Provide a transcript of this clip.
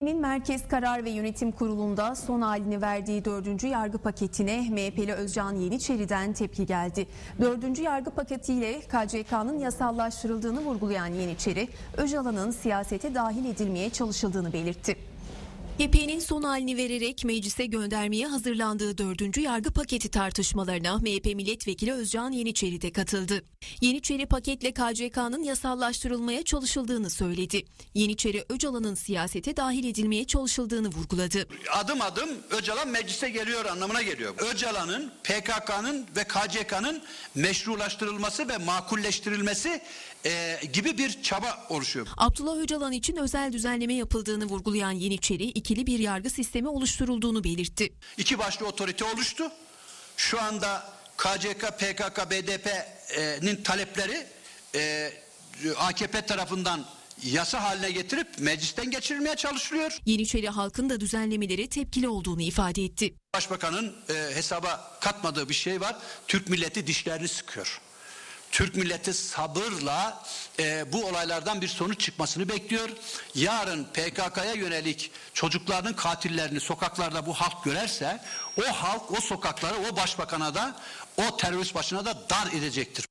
MHP'nin Merkez Karar ve Yönetim Kurulu'nda son halini verdiği dördüncü yargı paketine MHP'li Özcan Yeniçeri'den tepki geldi. Dördüncü yargı paketiyle KCK'nın yasallaştırıldığını vurgulayan Yeniçeri, Öcalan'ın siyasete dahil edilmeye çalışıldığını belirtti. YP'nin son halini vererek meclise göndermeye hazırlandığı dördüncü yargı paketi tartışmalarına MHP milletvekili Özcan Yeniçeri de katıldı. Yeniçeri paketle KCK'nın yasallaştırılmaya çalışıldığını söyledi. Yeniçeri Öcalan'ın siyasete dahil edilmeye çalışıldığını vurguladı. adım adım Öcalan meclise geliyor anlamına geliyor. Öcalan'ın PKK'nın ve KCK'nın meşrulaştırılması ve makulleştirilmesi e, gibi bir çaba oluşuyor. Abdullah Öcalan için özel düzenleme yapıldığını vurgulayan Yeniçeri, ikili bir yargı sistemi oluşturulduğunu belirtti. İki başlı otorite oluştu. Şu anda KCK, PKK, BDP'nin talepleri e, AKP tarafından yasa haline getirip meclisten geçirilmeye çalışılıyor. Yeniçeri halkın da düzenlemelere tepkili olduğunu ifade etti. Başbakanın e, hesaba katmadığı bir şey var. Türk milleti dişlerini sıkıyor. Türk milleti sabırla e, bu olaylardan bir sonuç çıkmasını bekliyor. Yarın PKK'ya yönelik çocuklarının katillerini sokaklarda bu halk görerse o halk o sokaklara o başbakana da o terörist başına da dar edecektir.